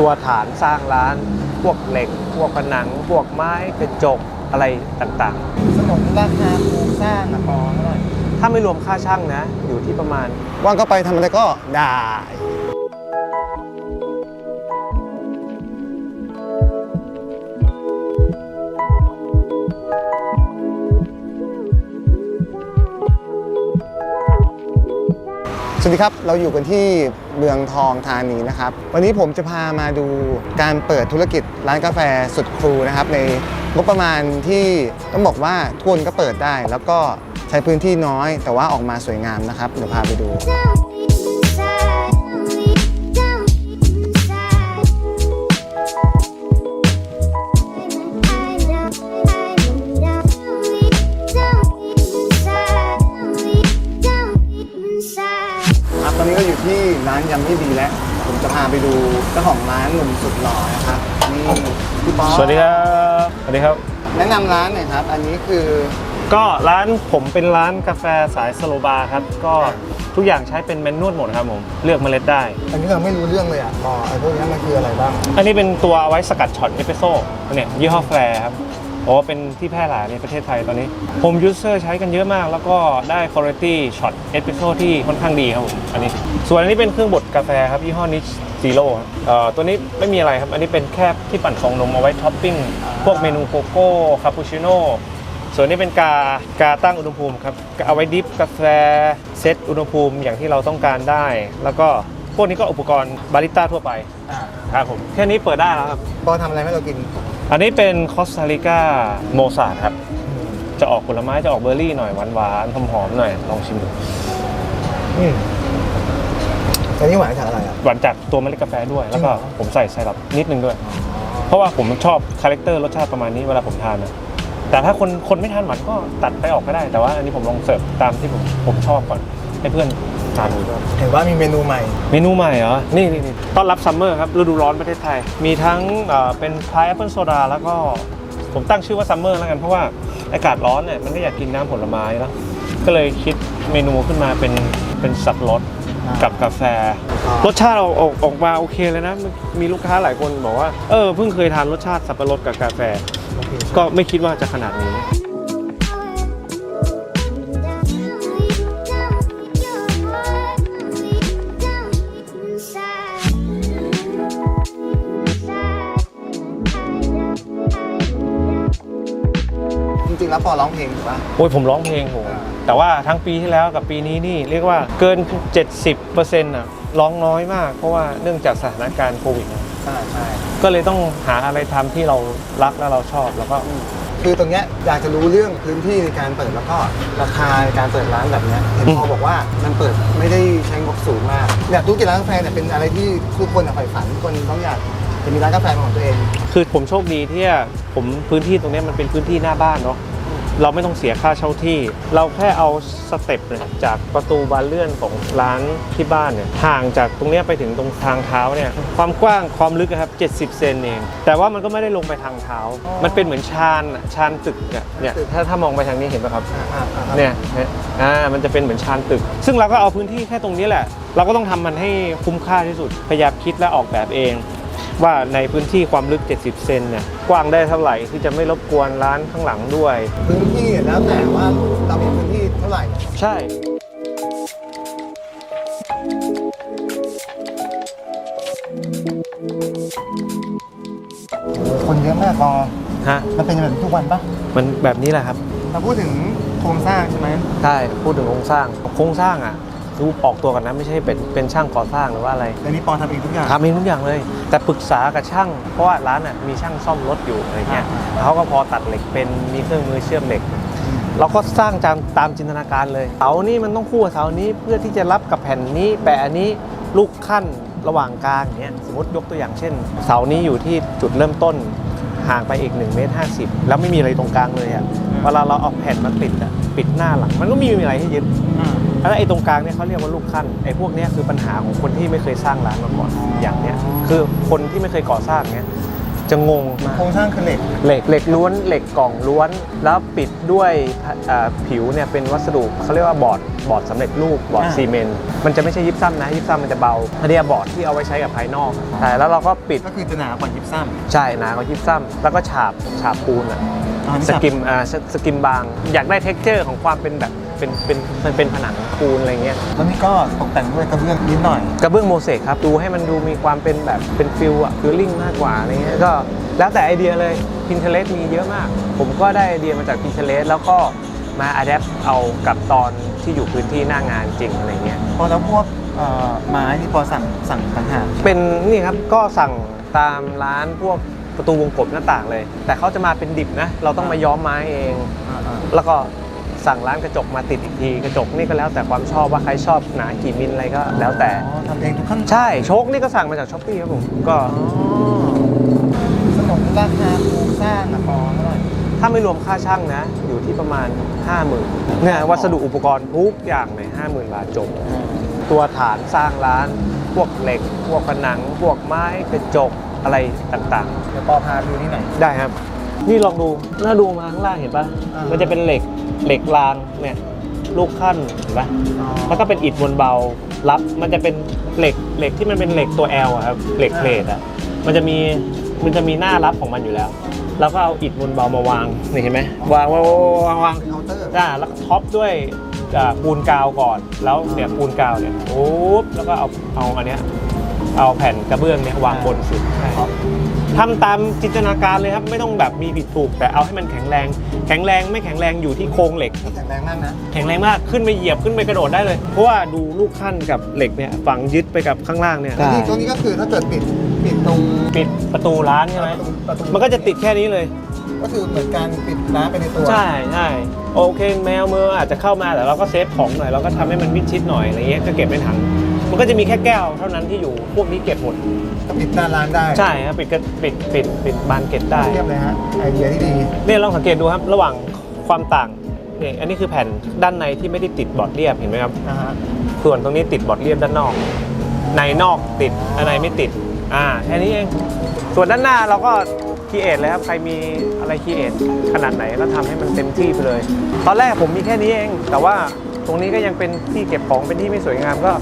ตัวฐานสร้างร้าน พวกเหล็ก พวกผนัง พวกไม้กระจกอะไรต่างสนมราคาโครงสร้างอะปอเท่าไหร่ๆ ถ้าไม่รวมค่าช่างนะ อยู่ที่ประมาณ ว่างก็ไปทำอะไรก็ได้ สวัสดีครับ เราอยู่กันที่เมืองทองธานีนะครับ วันนี้ผมจะพามาดูการเปิดธุรกิจร้านกาแฟสุดครูนะครับ ในงบประมาณที่ต้องบอกว่าทุกคนก็เปิดได้ แล้วก็ใช้พื้นที่น้อย แต่ว่าออกมาสวยงามนะครับ เดี๋ยวพาไปดู ร้านยำที่ดีแล้ว ผมจะพาไปดูเจ้าของร้านหนุ่มสุดหล่อนะครับนี่พี่ป๊อปสวัสดีครับ สวัสดีครับ แนะนำร้านหน่อยครับ อันนี้คือ ก็ร้านผมเป็นร้านกาแฟสายสโลบาร์ครับ ก็ทุกอย่างใช้เป็นแมนนวลหมดครับผม เลือกเมล็ดได้ อันนี้เราไม่รู้เรื่องเลยอะปอไอ้พวกนี้มันคืออะไรบ้าง อันนี้เป็นตัวเอาไว้สกัดช็อตเอสเปรสโซ่เนี่ยยี่ห้อแฟร์ครับโอ้เป็นที่แพร่หลายในประเทศไทยตอนนี้ผมยูเซอร์ใช้กันเยอะมาก แล้วก็ได้คุณภาพช็อตเอสเปรสโซ่ที่ค่อนข้างดีครับผมอันนี้ ส่วนอันนี้เป็นเครื่องบดกาแฟครับยี่ห้อนิชซีโร่เอ่อตัวนี้ไม่มีอะไรครับ อันนี้เป็นแค่ที่ปั่นฟองนมเอาไว้ท็อปปิ้ง พวกเมนูโกโก้คาปูชิโน่ส่วนนี้เป็นกากาตั้งอุณหภูมิครับ เอาไว้ดิฟกาแฟเซตอุณหภูมิอย่างที่เราต้องการได้ แล้วก็พวกนี้ก็อุปกรณ์บาริสต้าทั่วไปอ่าครับผมแค่นี้เปิดได้แล้วครับปอทำอะไรให้เรากิน อันนี้เป็นคอสตาริกาโมซาครับ จะออกผลไม้จะออกเบอร์รี่หน่อยหวานๆหอมๆหน่อยลองชิมดู อืมอันนี้หวานจากอะไรอะ หวานจากตัวเมล็ดกาแฟด้วย แล้วก็จริงเหรอ ผมใส่ไซรัปนิดนึงด้วย เพราะว่าผมชอบคาแรคเตอร์รสชาติประมาณนี้เวลาผมทานนะแต่ถ้าคนคนไม่ทานหวานก็ตัดไปออกก็ได้ แต่ว่าอันนี้ผมลองเสิร์ฟตามที่ผมผมชอบก่อนให้เพื่อนทานดูเห็นว่ามีเมนูใหม่ เมนูใหม่เหรอ นี่นี่นี่ต้อนรับซัมเมอร์ครับฤดูร้อนประเทศไทย มีทั้งเอ่อเป็นพายแอปเปิลโซดาแล้วก็ผมตั้งชื่อว่าซัมเมอร์แล้วกันเพราะว่าอากาศร้อนเนี่ยมันก็อยากกินน้ำผลไม้แล้วก็เลยคิดเมนูขึ้นมาเป็นเป็นสับปะรดอ่า กักับกาแฟอ่ารรสชาติออกออกออกมาโอเคเลยนะมันมีลูกค้าหลายคนบอกว่า เออเพิ่งเคยทานรสชาติสับปะรดกับกาแฟโอเคก็ไม่คิดว่าจะขนาดนี้ จริงๆแล้วปอร้องเพลงถูกป่ะ โอ้ยผมร้องเพลงผมอ่า แต่ว่าทั้งปีที่แล้วกับปีนี้นี่เรียกว่าเกิน 70%อะร้องน้อยมาก เพราะว่าเนื่องจากสถานการณ์โควิดนะใช่ใช่ก็เลยต้องหาอะไรทำที่เรารักและเราชอบแล้วก็คือตรงเนี้ยอยากจะรู้เรื่องพื้นที่ในการเปิดแล้วก็ราคาในการเปิดร้านแบบเนี้ยเห็นอืมพอบอกว่ามันเปิดไม่ได้ใช้งบสูงมากเนี่ยธุรกิจร้านกาแฟเนี่ยเป็นอะไรที่ทุกคนอะใฝ่ฝันทุกคนต้องอยากจะมีร้านกาแฟเป็นของตัวเอง คือผมโชคดีที่ผมพื้นที่ตรงเนี้ยมันเป็นพื้นที่หน้าบ้านเนาะ เราไม่ต้องเสียค่าเช่าที่ เราแค่เอาสเต็ปเนี่ยจากประตูบานเลื่อนของร้านที่บ้านเนี่ยห่างจากตรงเนี้ยไปถึงตรงทางเท้าเนี่ยความกว้างความลึกอะครับ70 เซนเอง แต่ว่ามันก็ไม่ได้ลงไปทางเท้าอ๋อมันเป็นเหมือนชานอะชานตึกอะเนี่ยตึกถ้าถ้ามองไปทางนี้เห็นไหมครับอ่าอ่าอ่าเนี่ยเนี่ยอ่า มันจะเป็นเหมือนชานตึก ซึ่งเราก็เอาพื้นที่แค่ตรงนี้แหละ เราก็ต้องทำมันให้คุ้มค่าที่สุด พยายามคิดและออกแบบเอง ว่าในพื้นที่ความลึก 70 เซนเนี่ยกว้างได้เท่าไหร่ที่จะไม่รบกวนร้านข้างหลังด้วย พื้นที่เนี่ยแล้วแต่ว่าเรามีพื้นที่เท่าไหร่ ใช่ คนเยอะมากพอฮะ มันเป็นแบบทุกวันปะมันแบบนี้แหละครับ เราพูดถึงโครงสร้างใช่ไหม ใช่ พูดถึงโครงสร้าง โครงสร้างอะ คือออกตัวกันนะไม่ใช่เป็นเป็นช่างก่อสร้างหรือว่าอะไรอันนี้ปอทำเองทุกอย่างทำเองทุกอย่างเลย แต่ปรึกษากับช่าง เพราะว่าร้านน่ะมีช่างซ่อมรถอยู่อะไรเงี้ยเขาก็พอตัดเหล็กเป็นมีเครื่องมือเชื่อมเหล็กเราก็สร้างตามตามจินตนาการเลยเสานี้มันต้องคู่กับเสานี้เพื่อที่จะรับกับแผ่นนี้แปะอันนี้ลูกขั้นระหว่างกลางอย่างเงี้ยสมมติยกตัวอย่างเช่น เสานี้อยู่ที่จุดเริ่มต้น ห่างไปอีก1เมตร50 แล้วไม่มีอะไรตรงกลางเลยอะเวลาเราเอาแผ่นมาติดอะปิดหน้าหลัง มันก็ไมมีอะไรให้ยึดแล้วไอ้ตรงกลางเนี่ยเขาเรียกว่าลูกขั้นไอ้พวกเนี้ยคือปัญหาของคนที่ไม่เคยสร้างร้านมาก่อนอย่างเนี้ยคือคนที่ไม่เคยก่อสร้างเนี้ย จะงงมาก โครงสร้างคือเหล็ก เหล็กเหล็กล้วนเหล็กกล่องล้วน แล้วปิดด้วยอ่าผิวเนี่ยเป็นวัสดุเขาเรียกว่าบอร์ดบอร์ดสำเร็จรูปบอร์ดอ่า ซีเมนต์มันจะไม่ใช่ยิปซัมนะยิปซัมมันจะเบาอันนี้บอร์ดที่เอาไว้ใช้กับภายนอกใช่แล้วเราก็ปิดก็คือจะหนากว่ายิปซัมใช่หนากว่ายิปซัมแล้วก็ฉาบฉาบปูนอะ อ่านี่สฉาบกิมอ่าสสกิมบาง อยากได้เท็กเจอร์ของความเป็นแบบ เป็นเป็นเป็นเป็นผนังปูนอะไรเงี้ยแล้วนี่ก็ตกแต่งด้วยกระเบื้องนิดหน่อย กระเบื้องโมเสกครับดูให้มันดูมีความเป็นแบบเป็นฟิลอะฟิลลิ่งมากกว่าอะไรเงี้ยก็แล้วแต่ไอเดียเลย Pinterest มีเยอะมาก ผมก็ได้ไอเดียมาจาก Pinterest แล้วก็มาอัดแอปเอากับตอนที่อยู่พื้นที่หน้างานจริงอะไรเงี้ย พอแล้วพวกเอ่อไม้ที่พอสั่งสั่งต่างหากเป็นนี่ครับก็สั่งตามร้านพวกประตูวงกบหน้าต่างเลย แต่เขาจะมาเป็นดิบนะ เราต้องมาย้อมไม้เองแล้วก็ สั่งร้านกระจกมาติดอีกที กระจกนี่ก็แล้วแต่ความชอบว่าใครชอบหนากี่มิลอะไรก็แล้วแต่ อ๋อทำเองทุกขั้นตอนใช่โชคนี่ก็สั่งมาจากช้อปปี้ครับผมก็สนนราคาโครงสร้างอะพอเท่าไหร่ถ้าไม่รวมค่าช่างนะ อยู่ที่ประมาณ 50,000เนี่ยวัสดุอุปกรณ์ทุกอย่างเลย50,000บาทจบ ตัวฐานสร้างร้าน พวกเหล็ก พวกผนัง พวกไม้กระจกอะไรต่างเดี๋ยวปอพาดูที่ไหนๆได้ครับ นี่ลองดูน่าดูมาข้างล่างเห็นปะอ่ามั มันจะเป็นเหล็กเหล็กรางเนี่ยลูกขั้นเห็นปะแล้วก็เป็นอิฐมวลเบารับมันจะเป็นเหล็กเหล็กที่มันเป็นเหล็กตัว L อะครับเหล็กเพลทอะมันจะมีมันจะมีหน้ารับของมันอยู่แล้ว แล้วก็เอาอิฐมวลเบามาวางนี่เห็นไหมวางวางวางวางเคาน์เตอร์ อ่าแล้วก็ท็อปด้วยอ่าปูนกาวก่อน แล้วเนี่ยปูนกาวเนี่ยโอ้บแล้วก็เอาเอาอันเนี้ยเอาแผ่นกระเบื้องเนี่ยวางบนสุดครับ ทำตามจินตนาการเลยครับ ไม่ต้องแบบมีผิดถูก แต่เอาให้มันแข็งแรง แข็งแรงไม่แข็งแรงอยู่ที่โครงเหล็ก แข็งแรงมากนะ แข็งแรงมากขึ้นไปเหยียบขึ้นไปกระโดดได้เลย เพราะว่าดูลูกขั้นกับเหล็กเนี่ยฝังยึดไปกับข้างล่างเนี่ย นี่ตรงนี้ก็คือถ้าเกิดปิดปิดตรงปิดประตูร้านใช่ไหมประตูมันก็จะติดแค่นี้เลย ก็คือเหมือนการปิดร้านไปในตัว ใช่ใช่โอเคแมวมืออาจจะเข้ามาแต่เราก็เซฟของหน่อยเราก็ทำให้มันมิดชิดหน่อยอะไรเงี้ยก็เก็บในถัง มันก็จะมีแค่แก้วเท่านั้นที่อยู่พวกนี้เก็บหมด ก็ปิดหน้าร้านได้ใช่ครับปิดก็ปิดปิดปิดบานเก็ตได้เยี่ยมเลยฮะไอเดียที่ดีเนี่ยลองสังเกตดูครับ ระหว่างความต่างเนี่ยอันนี้คือแผ่นด้านในที่ไม่ได้ติดบอร์ดเรียบเห็นไหมครับนะฮะส่วนตรงนี้ติดบอร์ดเรียบด้านนอก ในนอกติดอันในไม่ติดอ่าแค่นี้เองส่วนด้านหน้าเราก็คีเอทเลยครับใครมีอะไรคีเอทขนาดไหนก็ทำให้มันเต็มที่ไปเลย ตอนแรกผมมีแค่นี้เอง แต่ว่าตรงนี้ก็ยังเป็นที่เก็บของเป็นที่ไม่สวยงามก็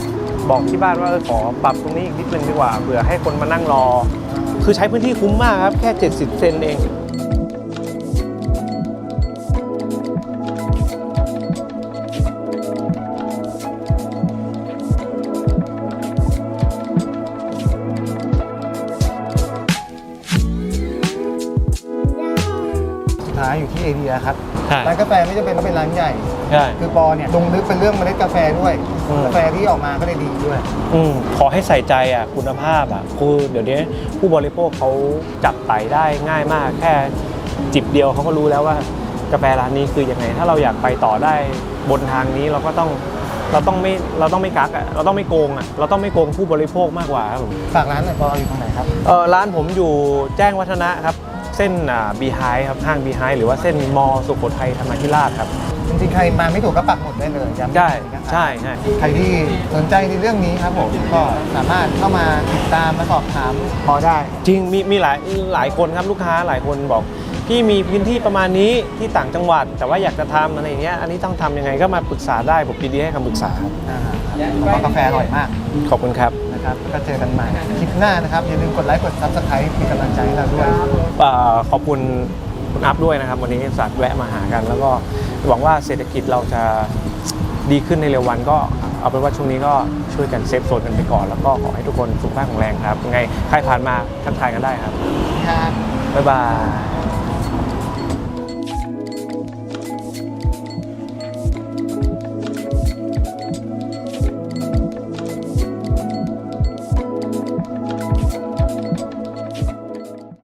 บอกที่บ้านว่าเออขอปรับตรงนี้อีกนิดนึงดีกว่าเผื่อให้คนมานั่งรอ คือใช้พื้นที่คุ้มมากครับ แค่ 70 เซนเองสุดท้ายอยู่ที่ไอเดียครับ ใช่ ร้านกาแฟไม่จำเป็นต้องเป็นร้านใหญ่ ใช่คือปอเนี่ยลงลึกเป็นเรื่องเมล็ดกาแฟด้วยอืม กาแฟที่ออกมาก็ได้ดีด้วย อืมขอให้ใส่ใจอะคุณภาพอะคือเดี๋ยวนี้ผู้บริโภคเขาจับไต่ได้ง่ายมาก แค่จิบเดียวเขาก็รู้แล้วว่ากาแฟร้านนี้คือยังไง ถ้าเราอยากไปต่อได้บนทางนี้เราก็ต้องเราต้องไม่เราต้องไม่กักอะเราต้องไม่โกงอะเราต้องไม่โกงผู้บริโภคมากกว่าครับผมฝากร้านหน่อยปออยู่ตรงไหนครับ เออร้านผมอยู่แจ้งวัฒนะครับ เส้นอ่าบีไฮครับห้างบีไฮหรือว่าเส้นมอสุโขทัยธรรมาธิราชครับ จริงๆ ใครมาไม่ถูกก็ปักหมุดได้เลยย้ำใช่นะครับ ใช่ใช่ ใครที่สนใจในเรื่องนี้ครับผมก็สามารถเข้ามาติดตามมาสอบถามปอได้ จริงมีมีหลายหลายคนครับลูกค้าหลายคนบอกพี่มีพื้นที่ประมาณนี้ที่ต่างจังหวัด แต่ว่าอยากจะทำอะไรอย่างเงี้ยอันนี้ต้องทำยังไงก็มาปรึกษาได้ผมยินดีให้คำปรึกษาครับอ่าครับเพราะว่ากาแฟอร่อยมากขอบคุณครับนะครับแล้วก็เจอกันใหม่คลิปหน้านะครับอย่าลืมกดไลค์กดซับสไครป์เป็นกำลังใจให้เราด้วย เอ่อขอบคุณ คุณอัพด้วยนะครับ วันนี้สัตว์แวะมาหากัน แล้วก็หวังว่าเศรษฐกิจเราจะดีขึ้นในเร็ววันก็เอาเป็นว่าช่วงนี้ก็ช่วยกันเซฟโซนกันไปก่อน แล้วก็ขอให้ทุกคนสุขภาพแข็งแรงครับยังไงใครผ่านมาทักทายกันได้ครับ ครับ บ๊ายบาย